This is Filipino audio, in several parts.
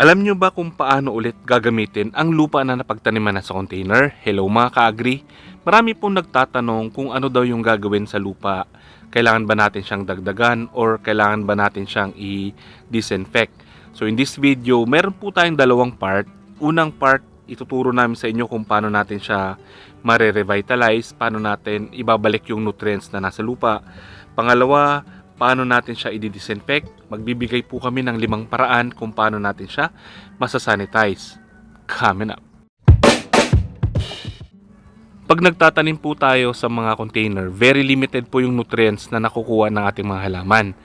Alam nyo ba kung paano ulit gagamitin ang lupa na napagtaniman na sa container? Hello mga ka-agri. Marami pong nagtatanong kung ano daw yung gagawin sa lupa. Kailangan ba natin siyang dagdagan or kailangan ba natin siyang i-disinfect? So in this video, meron po tayong dalawang part. Unang part, ituturo namin sa inyo kung paano natin siya mare-revitalize, paano natin ibabalik yung nutrients na nasa lupa. Pangalawa, paano natin siya i-disinfect. Magbibigay po kami ng limang paraan kung paano natin siya masasanitize. Coming up. Pag nagtatanim po tayo sa mga container, very limited po yung nutrients na nakukuha ng ating mga halaman.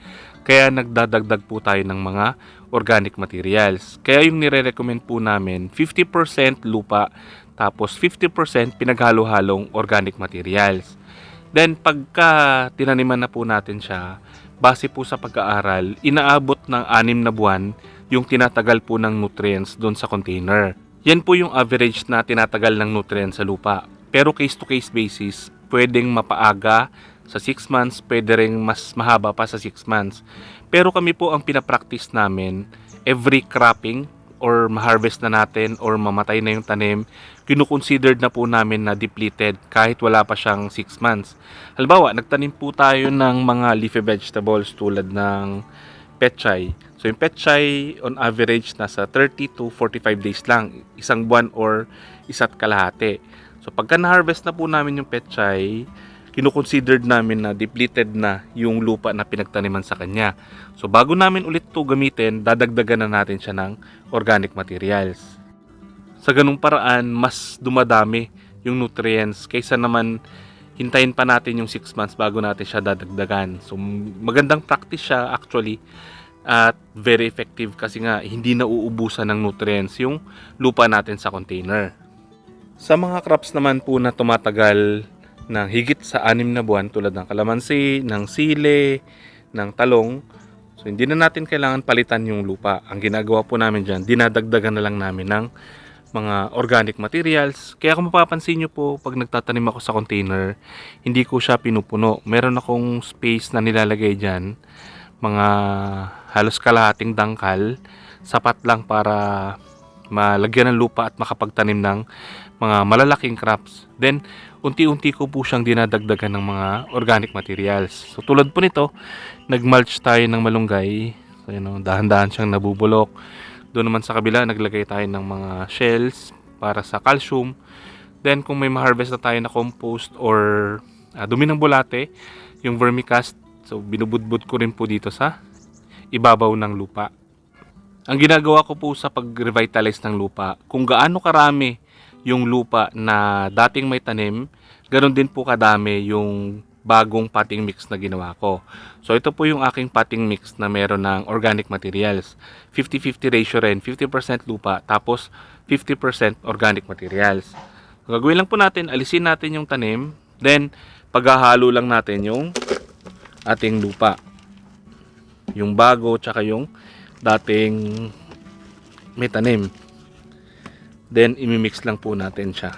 Kaya nagdadagdag po tayo ng mga organic materials. Kaya yung nire-recommend po namin, 50% lupa, tapos 50% pinaghalo-halong organic materials. Then pagka tinaniman na po natin siya, base po sa pag-aaral, inaabot ng anim na buwan yung tinatagal po ng nutrients doon sa container. Yan po yung average na tinatagal ng nutrients sa lupa. Pero case to case basis, pwedeng mapaaga sa 6 months, pwede rin mas mahaba pa sa 6 months. Pero kami po ang pinapractice namin, every cropping or ma-harvest na natin or mamatay na yung tanim, kinukonsidered na po namin na depleted kahit wala pa siyang 6 months. Halimbawa, nagtanim po tayo ng mga leafy vegetables tulad ng petchay. So yung petchay on average nasa 30 to 45 days lang, isang buwan or isa't kalahati. So pagka na-harvest na po namin yung petchay, kinukonsidered namin na depleted na yung lupa na pinagtaniman sa kanya. So bago namin ulit to gamitin, dadagdagan na natin siya ng organic materials. Sa ganung paraan, mas dumadami yung nutrients kaysa naman hintayin pa natin yung 6 months bago natin siya dadagdagan. So magandang practice siya actually at very effective kasi nga hindi nauubusan ng nutrients yung lupa natin sa container. Sa mga crops naman po na tumatagal ng higit sa anim na buwan tulad ng kalamansi, ng sile, ng talong. So hindi na natin kailangan palitan yung lupa. Ang ginagawa po namin dyan, dinadagdagan na lang namin ng mga organic materials. Kaya kung mapapansin nyo po, pag nagtatanim ako sa container, hindi ko siya pinupuno. Meron akong space na nilalagay dyan, mga halos kalahating dangkal, sapat lang para malagyan ng lupa at makapagtanim ng mga malalaking crops. Then, unti-unti ko po siyang dinadagdagan ng mga organic materials. So, tulad po nito, nag-mulch tayo ng malunggay. So, yun, know, dahan-dahan siyang nabubulok. Doon naman sa kabila, naglagay tayo ng mga shells para sa calcium. Then, kung may ma-harvest na tayo na compost or ah, dumi ng bulate, yung vermicast, so binubudbud ko rin po dito sa ibabaw ng lupa. Ang ginagawa ko po sa pag-revitalize ng lupa, kung gaano karami yung lupa na dating may tanim, ganoon din po kadami yung bagong potting mix na ginawa ko. So ito po yung aking potting mix na meron ng organic materials. 50-50 ratio rin, 50% lupa tapos 50% organic materials. Gagawin lang po natin, alisin natin yung tanim, then paghahalo lang natin yung ating lupa. Yung bago tsaka yung dating may tanim. Then, imimix lang po natin siya.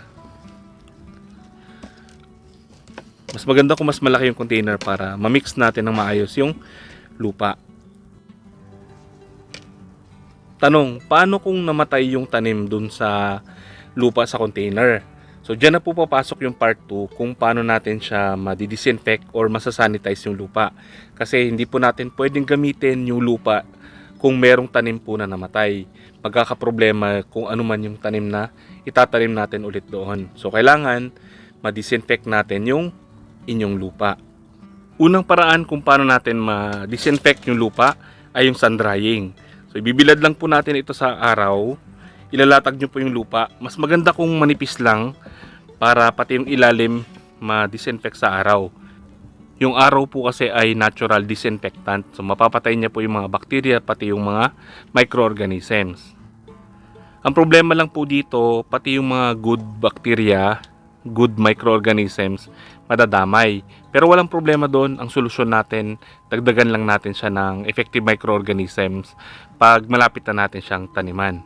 Mas maganda kung mas malaki yung container para mamix natin ng maayos yung lupa. Tanong, paano kung namatay yung tanim dun sa lupa sa container? So, dyan na po papasok yung part 2 kung paano natin siya madidisinfect or masasanitize yung lupa. Kasi hindi po natin pwedeng gamitin yung lupa kung merong tanim po na namatay. Magkakaproblema kung ano man yung tanim na itatanim natin ulit doon. So kailangan ma-disinfect natin yung inyong lupa. Unang paraan kung paano natin ma-disinfect yung lupa ay yung sun drying. So ibibilad lang po natin ito sa araw. Ilalatag nyo po yung lupa. Mas maganda kung manipis lang para pati yung ilalim ma-disinfect sa araw. Yung araw po kasi ay natural disinfectant. So mapapatay niya po yung mga bacteria pati yung mga microorganisms. Ang problema lang po dito, pati yung mga good bacteria, good microorganisms, madadamay. Pero walang problema doon. Ang solusyon natin, dagdagan lang natin siya ng effective microorganisms pag malapit na natin siyang taniman.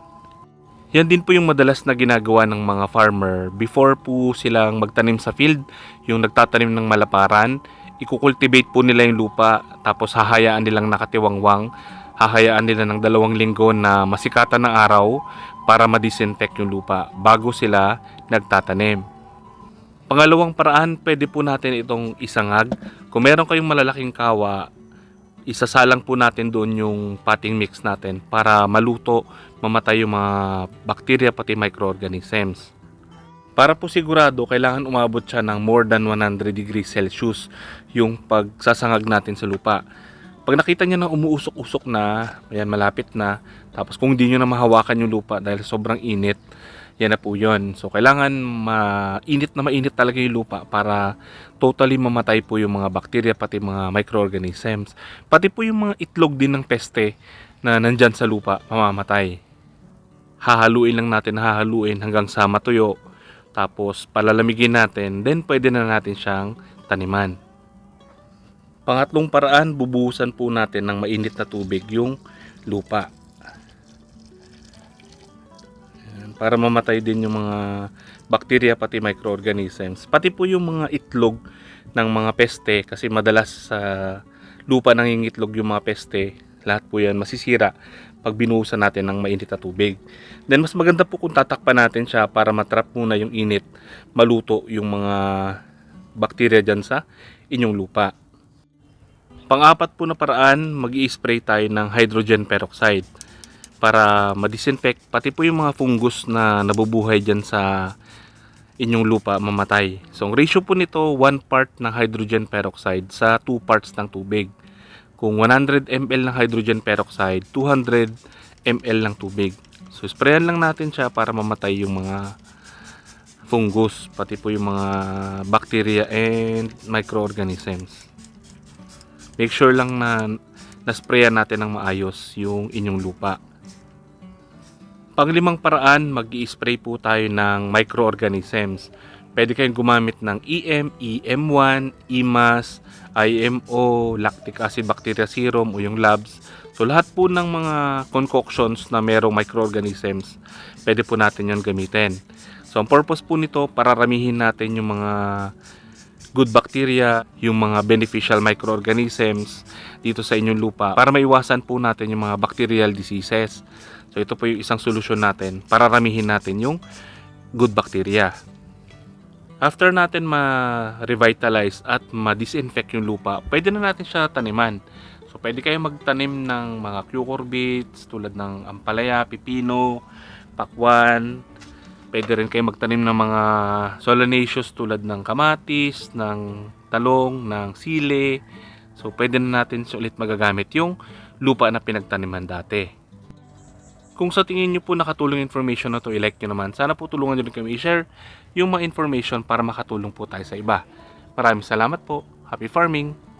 Yan din po yung madalas na ginagawa ng mga farmer before po silang magtanim sa field, yung nagtatanim ng malaparan, ikukultivate po nila yung lupa tapos hahayaan nilang nakatiwangwang hahayaan nila ng dalawang linggo na masikatan ng araw para ma-disinfect yung lupa bago sila nagtatanim. Pangalawang paraan, pwede po natin itong isangag. Kung meron kayong malalaking kawa, isasalang po natin doon yung potting mix natin para maluto, mamatay yung mga bacteria pati microorganisms. Para po sigurado, kailangan umabot siya ng more than 100 degrees Celsius yung pagsasangag natin sa lupa. Pag nakita niya na umuusok-usok na, ayan, malapit na, tapos kung hindi nyo na mahawakan yung lupa dahil sobrang init, yan na po yun. So, kailangan mainit na mainit talaga yung lupa para totally mamatay po yung mga bacteria, pati mga microorganisms. Pati po yung mga itlog din ng peste na nandyan sa lupa, mamamatay. Hahaluin lang natin, hahaluin hanggang sa matuyo. Tapos, palalamigin natin, then pwede na natin siyang taniman. Pangatlong paraan, bubuhusan po natin ng mainit na tubig yung lupa. Para mamatay din yung mga bacteria pati microorganisms. Pati po yung mga itlog ng mga peste kasi madalas sa lupa nangingitlog yung mga peste. Lahat po yan masisira pag binuhusan natin ng mainit na tubig. Then mas maganda po kung tatakpan natin siya para matrap muna yung init, maluto yung mga bacteria dyan sa inyong lupa. Pang-apat po na paraan, mag spray tayo ng hydrogen peroxide para ma-disinfect pati po yung mga fungus na nabubuhay dyan sa inyong lupa mamatay. So, ang ratio po nito, 1 part ng hydrogen peroxide sa 2 parts ng tubig. Kung 100 ml ng hydrogen peroxide, 200 ml ng tubig. So, sprayan lang natin siya para mamatay yung mga fungus, pati po yung mga bacteria and microorganisms. Make sure lang na nasprayan natin ng maayos yung inyong lupa. Panglimang paraan, mag spray po tayo ng microorganisms. Pwede kayong gumamit ng EM, EM1, EMAS, IMO, lactic acid bacteria serum o yung labs. So lahat po ng mga concoctions na merong microorganisms, pwede po natin yon gamitin. So ang purpose po nito, pararamihin natin yung mga good bacteria, yung mga beneficial microorganisms dito sa inyong lupa para maiwasan po natin yung mga bacterial diseases. So ito po yung isang solusyon natin para ramihin natin yung good bacteria. After natin ma-revitalize at ma-disinfect yung lupa, pwede na natin siya taniman. So pwede kayo magtanim ng mga cucurbits tulad ng ampalaya, pipino, pakwan. Pwede rin kayo magtanim ng mga solanaceous tulad ng kamatis, ng talong, ng sile. So pwede na natin ulit magagamit yung lupa na pinagtaniman dati. Kung sa tingin nyo po nakatulong information na to, i-like nyo naman. Sana po tulungan nyo rin kami i-share yung mga information para makatulong po tayo sa iba. Maraming salamat po. Happy farming!